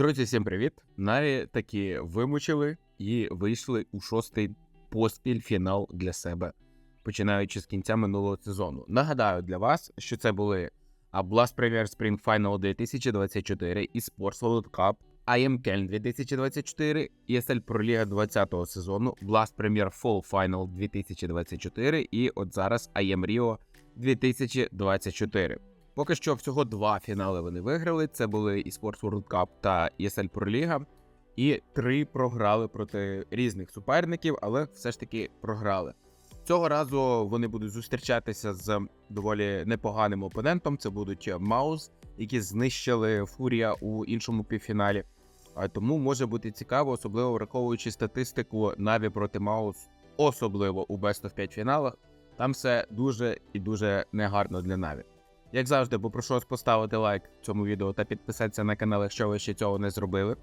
Друзі, всім привіт! Наві таки вимучили і вийшли у шостий поспіль фінал для себе, починаючи з кінця минулого сезону. Нагадаю для вас, що це були Blast Premier Spring Final 2024 і Sports World Cup, IM Köln 2024, ESL Pro Liga 20-го сезону, Blast Premier Fall Final 2024 і от зараз IM Rio 2024. Поки що всього два фінали вони виграли. Це були eSports World Cup та ESL Pro Liga. І три програли проти різних суперників, але все ж таки програли. Цього разу вони будуть зустрічатися з доволі непоганим опонентом. Це будуть Маус, які знищили Фурія у іншому півфіналі. А Тому може бути цікаво, особливо враховуючи статистику Наві проти Маус, особливо у Best of 5 фіналах. Там все дуже і дуже негарно для Наві. Як завжди, попрошу вас поставити лайк цьому відео та підписатися на канал, якщо ви ще цього не зробили.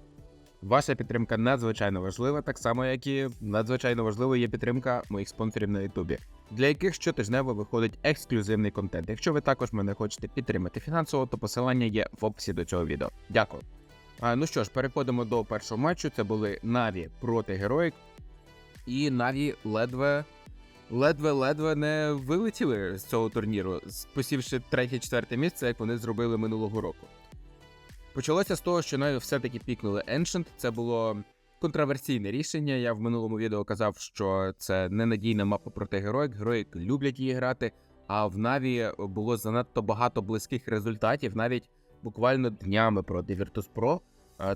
Ваша підтримка надзвичайно важлива, так само, як і надзвичайно важливою є підтримка моїх спонсорів на Ютубі, для яких щотижнево виходить ексклюзивний контент. Якщо ви також мене хочете підтримати фінансово, то посилання є в описі до цього відео. Дякую. А, ну що ж, переходимо до першого матчу. Це були Наві проти Героїк. І Наві ледве ледве-ледве не вилетіли з цього турніру, посівши третє-четверте місце, як вони зробили минулого року. Почалося з того, що навіть все-таки пікнули Ancient. Це було контроверсійне рішення. Я в минулому відео казав, що це ненадійна мапа проти героїк. Героїк люблять її грати, а в Наві було занадто багато близьких результатів, навіть буквально днями проти Virtus.pro.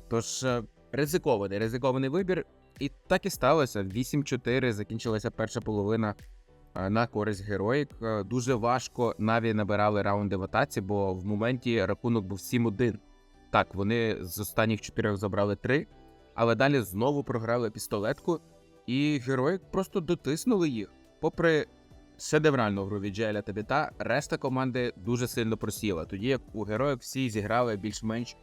Тож е, ризикований, ризикований вибір. І так і сталося. 8-4 закінчилася перша половина на користь героїк. Дуже важко наві набирали раунди в атаці, бо в моменті рахунок був 7-1. Так, вони з останніх чотирьох забрали 3, але далі знову програли пістолетку, і героїк просто дотиснули їх. Попри шедевральну гру від Джеля та Біта, решта команди дуже сильно просіла. Тоді як у героїк всі зіграли більш-менш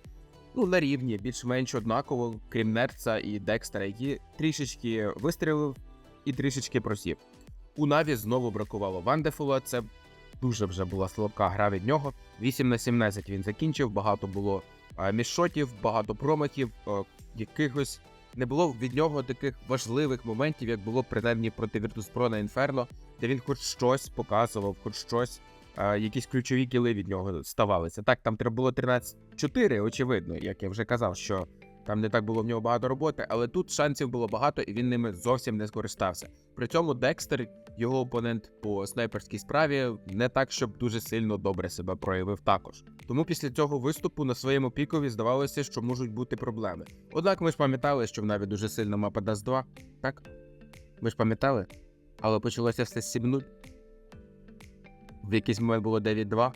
ну, на рівні, більш-менш однаково, крім Нерца і Декстера, які трішечки вистрілив і трішечки просів. У Наві знову бракувало Вандефула. Це дуже вже була слабка гра від нього. 8 на 17 він закінчив, багато було мішотів, багато промахів, якихось не було від нього таких важливих моментів, як було принаймні проти Virtus.pro на Інферно, де він хоч щось показував, хоч щось якісь ключові кіли від нього ставалися. Так, там треба було 13-4, очевидно, як я вже казав, що там не так було в нього багато роботи, але тут шансів було багато, і він ними зовсім не скористався. При цьому Декстер, його опонент по снайперській справі, не так, щоб дуже сильно добре себе проявив також. Тому після цього виступу на своєму пікові здавалося, що можуть бути проблеми. Однак ми ж пам'ятали, що в Наві дуже сильна мапа Даст 2, так? Ми ж пам'ятали? Але почалося все з 7-0 в якийсь момент було 9-2.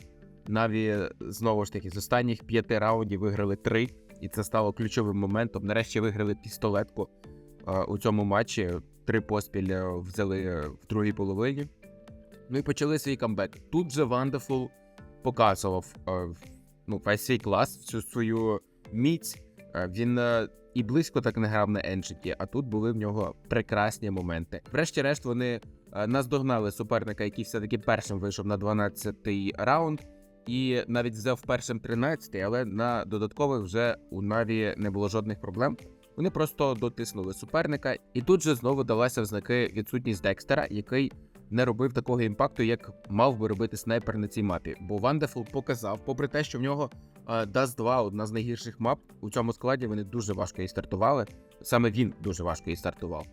Наві знову ж таки з останніх п'яти раундів виграли три, і це стало ключовим моментом. Нарешті виграли пістолетку а, у цьому матчі. Три поспіль е, взяли е, в другій половині. Ну і почали свій камбек. Тут же Вандефул показував е, ну, весь свій клас, всю свою міць. Він і близько так не грав на Еншиті, а тут були в нього прекрасні моменти. Врешті-решт, вони Е, наздогнали суперника, який все-таки першим вийшов на 12-й раунд, і навіть взяв першим 13-й, але на додаткових вже у Наві не було жодних проблем. Вони просто дотиснули суперника, і тут же знову далася в знаки відсутність Декстера, який не робив такого імпакту, як мав би робити снайпер на цій мапі. Бо Вандефул показав, попри те, що в нього Dust 2 одна з найгірших мап у цьому складі. Вони дуже важко її стартували. Саме він дуже важко її стартував.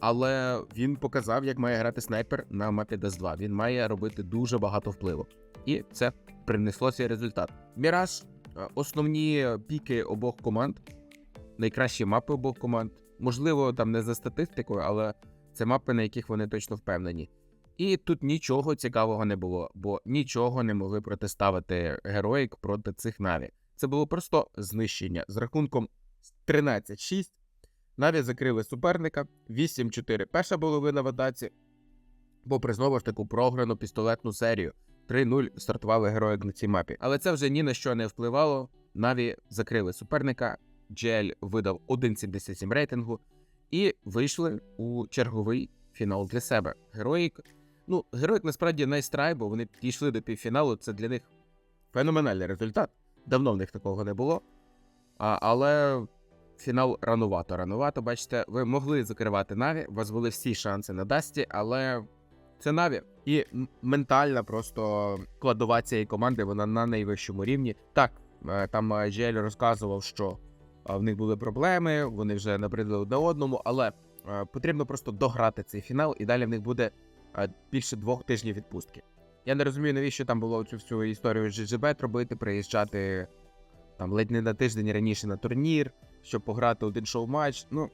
Але він показав, як має грати снайпер на мапі Dust 2. Він має робити дуже багато впливу, і це принесло свій результат. Міраж, основні піки обох команд, найкращі мапи обох команд. Можливо, там не за статистикою, але це мапи, на яких вони точно впевнені. І тут нічого цікавого не було, бо нічого не могли протиставити героїк проти цих наві. Це було просто знищення з рахунком 13-6. Навіть закрили суперника 8-4. Перша половина в атаці, попри знову ж таку програну пістолетну серію. 3-0 стартували герої на цій мапі. Але це вже ні на що не впливало. Наві закрили суперника. GL видав 1,77 рейтингу і вийшли у черговий фінал для себе. Героїк. Ну, героїк насправді найстрай, бо вони підійшли до півфіналу. Це для них феноменальний результат. Давно в них такого не було. А, але фінал ранувато. Ранувато, бачите, ви могли закривати Наві, у вас були всі шанси на Дасті, але це Наві. І ментальна просто складова цієї команди, вона на найвищому рівні. Так, е, там Джель розказував, що е, в них були проблеми, вони вже набридли одне одному, але е, потрібно просто дограти цей фінал, і далі в них буде більше двох тижнів відпустки. Я не розумію, навіщо там було цю всю історію з GGBet робити, приїжджати там ледь не на тиждень раніше на турнір, щоб пограти один шоу-матч. Ну,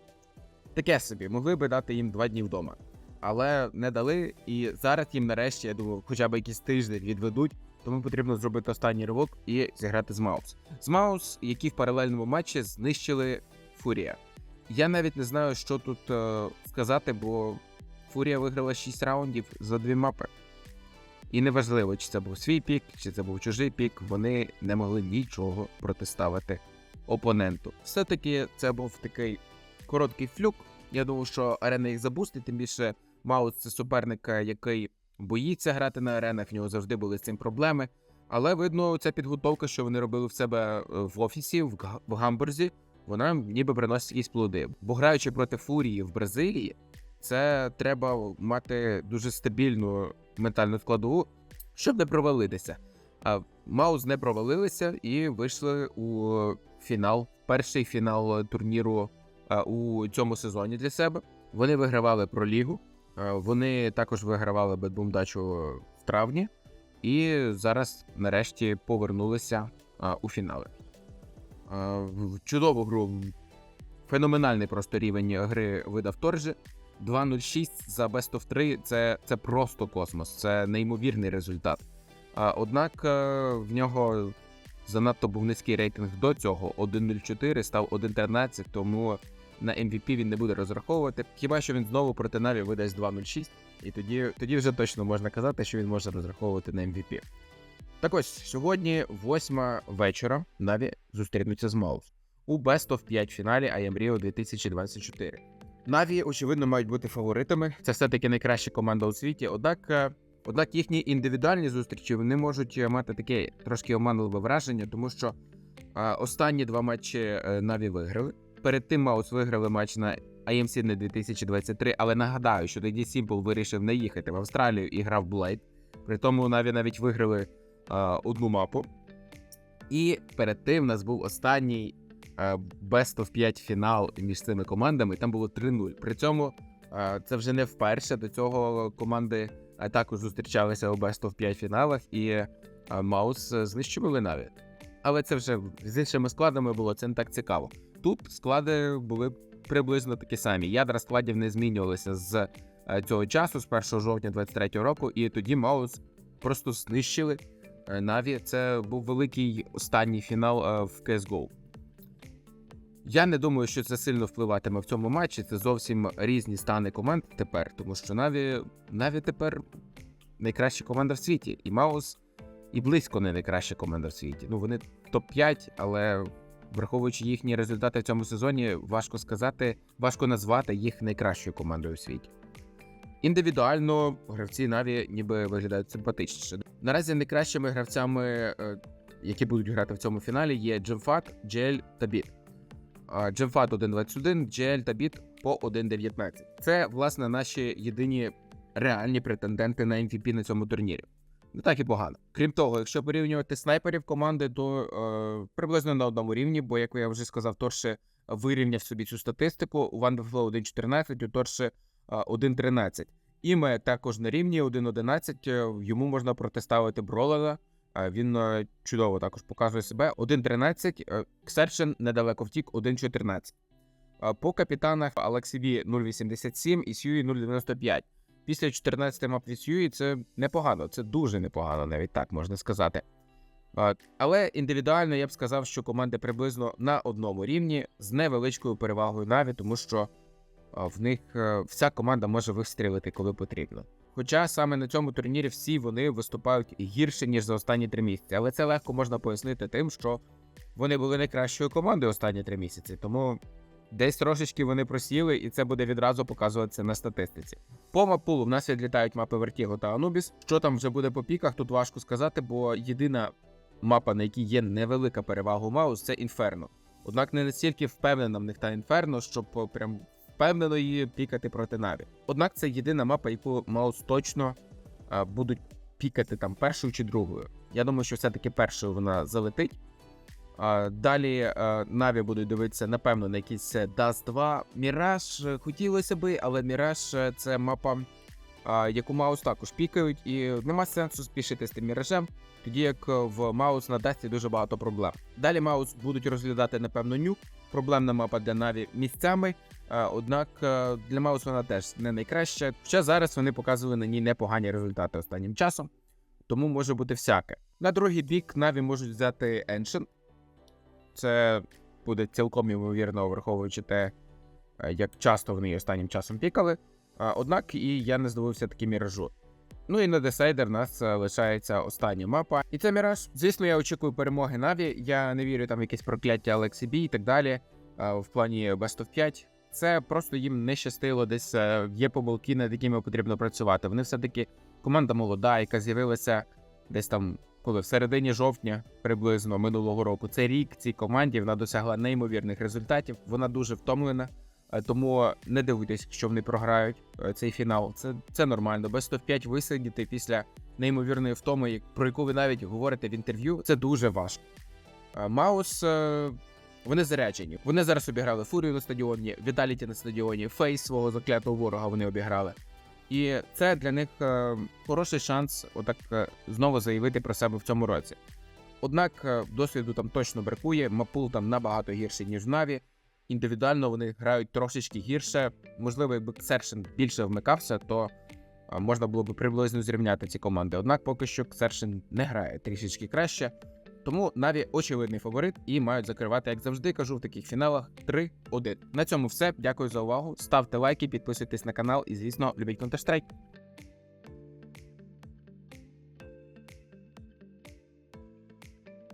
таке собі, могли би дати їм два дні вдома. Але не дали, і зараз їм нарешті, я думаю, хоча б якийсь тиждень відведуть, тому потрібно зробити останній ривок і зіграти з Маус. З Маус, які в паралельному матчі знищили Фурія. Я навіть не знаю, що тут е, сказати, бо Фурія виграла 6 раундів за дві мапи. І неважливо, чи це був свій пік, чи це був чужий пік, вони не могли нічого протиставити опоненту. Все-таки це був такий короткий флюк. Я думаю, що арена їх забустить, тим більше Маус це суперник, е, який боїться грати на аренах, в нього завжди були з цим проблеми. Але видно, ця підготовка, що вони робили в себе е, в офісі, в Гамбурзі, вона ніби приносить якісь плоди. Бо граючи проти Фурії в Бразилії, це треба мати дуже стабільну ментальну складову, щоб не провалитися. А Маус не провалилися і вийшли у фінал, перший фінал турніру у цьому сезоні для себе. Вони вигравали про лігу. Вони також вигравали Бедбумдачу в травні, і зараз нарешті повернулися у фінали. Чудову гру. Феноменальний просто рівень гри видав Торжі. 2.06 за Best of 3 це, це просто космос, це неймовірний результат. Однак е, в нього занадто був низький рейтинг до цього. 1.04 став 1.13, тому на MVP він не буде розраховувати. Хіба що він знову проти Наві видасть 2.06, і тоді, тоді вже точно можна казати, що він може розраховувати на MVP. Так ось сьогодні, 8 вечора, Наві зустрінуться з Маус у Best of 5 фіналі IM Rio 2024. Наві, очевидно, мають бути фаворитами. Це все-таки найкраща команда у світі. Однак, е, однак їхні індивідуальні зустрічі вони можуть е, мати таке трошки оманливе враження, тому що е, останні два матчі е, Наві виграли. Перед тим Маус виграли матч на IM Sydney 2023, але нагадаю, що тоді Simple вирішив не їхати в Австралію і грав Блейд. При тому Наві навіть виграли е, одну мапу. І перед тим в нас був останній е, Best of 5 фінал між цими командами. Там було 3-0. При цьому е, це вже не вперше. До цього команди е, також зустрічалися у Best of 5 фіналах, і е, Маус е, знищували навіть. Але це вже з іншими складами було це не так цікаво. Тут склади були приблизно такі самі. Ядра складів не змінювалися з е, цього часу, з 1 жовтня 23 року, і тоді Маус просто знищили Наві. Це був великий останній фінал в CSGO. Я не думаю, що це сильно впливатиме в цьому матчі. Це зовсім різні стани команд тепер, тому що Наві, Наві тепер найкраща команда в світі, і Маус і близько не найкраща команда в світі. Ну вони топ-5, але враховуючи їхні результати в цьому сезоні, важко сказати, важко назвати їх найкращою командою у світі. Індивідуально гравці Наві ніби виглядають симпатичніше. Наразі найкращими гравцями, е, які будуть грати в цьому фіналі, є Джемфат, Джель та Біт. А, 1.21, Джель та Біт по 1.19. Це, власне, наші єдині реальні претенденти на MVP на цьому турнірі. Не так і погано. Крім того, якщо порівнювати снайперів команди, то е, приблизно на одному рівні, бо, як я вже сказав, Торше вирівняв собі цю статистику. У Wonderflow 1.14, у Торше е, 1.13. Іме також на рівні 1.11, е, йому можна протиставити Бролера. Він е, чудово також показує себе. 1.13, е, Ксершен недалеко втік 1.14. Е, По капітанах Алексіві 0.87 і Сьюї 0.95. Після 14 мап від Сьюї це непогано, це дуже непогано, навіть так можна сказати. Але індивідуально я б сказав, що команди приблизно на одному рівні з невеличкою перевагою Наві, тому що в них е, вся команда може вистрілити, коли потрібно. Хоча саме на цьому турнірі всі вони виступають гірше, ніж за останні три місяці. Але це легко можна пояснити тим, що вони були найкращою командою останні три місяці. Тому десь трошечки вони просіли, і це буде відразу показуватися на статистиці. По мапулу в нас відлітають мапи Vertigo та Anubis. Що там вже буде по піках, тут важко сказати, бо єдина мапа, на якій є невелика перевага у Маус, це Інферно. Однак не настільки впевнена в них та інферно, щоб е, прям впевнено її пікати проти Наві. Однак це єдина мапа, яку Маус точно будуть пікати там першою чи другою. Я думаю, що все-таки першою вона залетить. Далі Наві будуть дивитися, напевно, на якийсь е, Dust 2. Міраж е, хотілося би, але Міраж е, це мапа, яку Маус також пікають, і нема сенсу спішити з тим міражем, тоді як в Маус на Дасті дуже багато проблем. Далі Маус будуть розглядати, напевно, нюк. Проблемна мапа для Наві місцями. Е, Однак е, для Маус вона теж не найкраща. Хоча зараз вони показували на ній непогані результати останнім часом, тому може бути всяке. На другий бік Наві можуть взяти Ancient. Це буде цілком ймовірно, враховуючи те, е, як часто вони останнім часом пікали. Однак і я не здивився таким міражу. Ну і на десайдер нас лишається остання мапа. І це міраж. Звісно, я очікую перемоги Наві. Я не вірю там в якесь прокляття Алексі Бі і так далі. В плані Best of 5. Це просто їм не щастило, десь е, є помилки, над якими потрібно працювати. Вони все-таки команда молода, яка з'явилася десь там, коли в середині жовтня приблизно минулого року. Це рік цій команді вона досягла неймовірних результатів. Вона дуже втомлена. Е, Тому не дивуйтесь, що вони програють е, цей фінал. Це, це нормально. Без топ-5 висидіти після неймовірної втоми, про яку ви навіть говорите в інтерв'ю. Це дуже важко. Маус. Вони заряджені. Вони зараз обіграли Фурію на стадіоні, Віталіті на стадіоні, Фейс свого заклятого ворога вони обіграли. І це для них е, хороший шанс отак е, знову заявити про себе в цьому році. Однак е, досвіду там точно бракує. Мапул там набагато гірший, ніж в Наві. Індивідуально вони грають трошечки гірше. Можливо, якби Ксершин більше вмикався, то е, можна було б приблизно зрівняти ці команди. Однак поки що Ксершин не грає трішечки краще. Тому Наві очевидний фаворит і мають закривати, як завжди, кажу в таких фіналах 3-1. На цьому все. Дякую за увагу. Ставте лайки, підписуйтесь на канал і, звісно, любіть Counter-Strike.